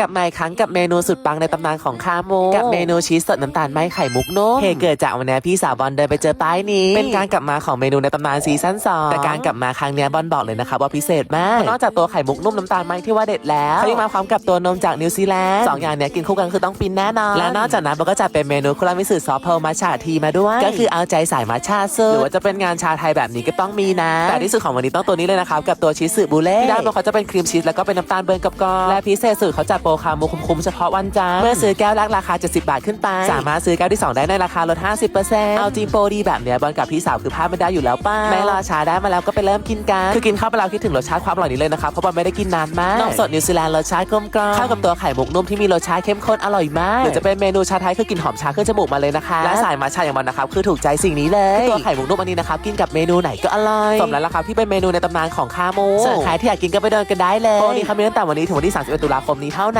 กลับมาอีกครั้งกับเมนูสุดปังในตำนานของข้าโม กับเมนูชีสสดน้ำตาลไม่ไข่มุกนุ่มเหตุเกิดจากวันนี้พี่สาวบอลเดินไปเจอป้ายนี้ เป็นการกลับมาของเมนูในตำนานซีซั่นสองแต่การกลับมาครั้งเนี้ยบอลบอกเลยนะครับว่าพิเศษมากเพราะนอกจากตัวไข่มุกนุ่มน้ำตาลไหมที่ว่าเด็ดแล้วเขายังมาพร้อมกับตัวนมจากนิวซีแลนด์สองอย่างเนี้ยกินคู่กันคือต้องฟินแน่นอน และนอกจากนั้นบอลก็จัดเป็นเมนูคุรามิสึซอฟต์เพลมัชชาทีมาด้วย ก็คือเอาใจสายมัชชาซึหรือว่าจะเป็นงานชาไทยแบบนี้ก็ต้องมีนะ แต่ที่สุดของวันนี้ต้องตัวนี้เลยนะครับกับตัวชีสสึบูเล่ที่ด้านบนเขาจะเป็นครีมชีสแล้วก็เป็นน้ำตาลเบิร์นกับกรอบและพิเศษสุดเขาจัดโปรคามูคุ้มๆเฉพาะวันจันทร์เมื่อซื้อแก้วแรกราคา 70 บาทขึ้นไป สามารถซื้อแก้วที่ 2 ได้ในราคาลด 50%เอาจริงโปรดีแบบเนี้ยบอลกับพี่สาวคือพลาดไม่ได้อยู่แล้วป้าไม่รอช้าได้มาแล้วก็ไปเริ่มกินกันคือกินเข้าไปแล้วคิดถึงรสชาติความอร่อยนี้เลยนะครับเพราะบอลไม่ได้กินนานมากนมสดนิวซีแลนด์รสชาติกลมกล่อมเข้ากับตัวไข่มุกนุ่มที่มีรสชาติเข้มข้นอร่อยมากหรือจะเป็นเมนูชาไทยคือกลิ่นหอมชาขึ้นจมูกมาเลยนะคะและสายมาชาอย่างบอลนะครับคือถูกใจสิ่งนี้เลยตัวไข่มุกนุ่มอันนี้นะครับกินกับเมนูไหนก็อร่อยสมแล้วละครับที่เป็นเมนูในตำนานของคาโมส่วนใครที่อยากกินก็ไปเดินกันได้เลยโปรนี้เขามีตั้งแต่วันนี้ถึงวันที่ 31 ตุลาคมนี้เท่านั้น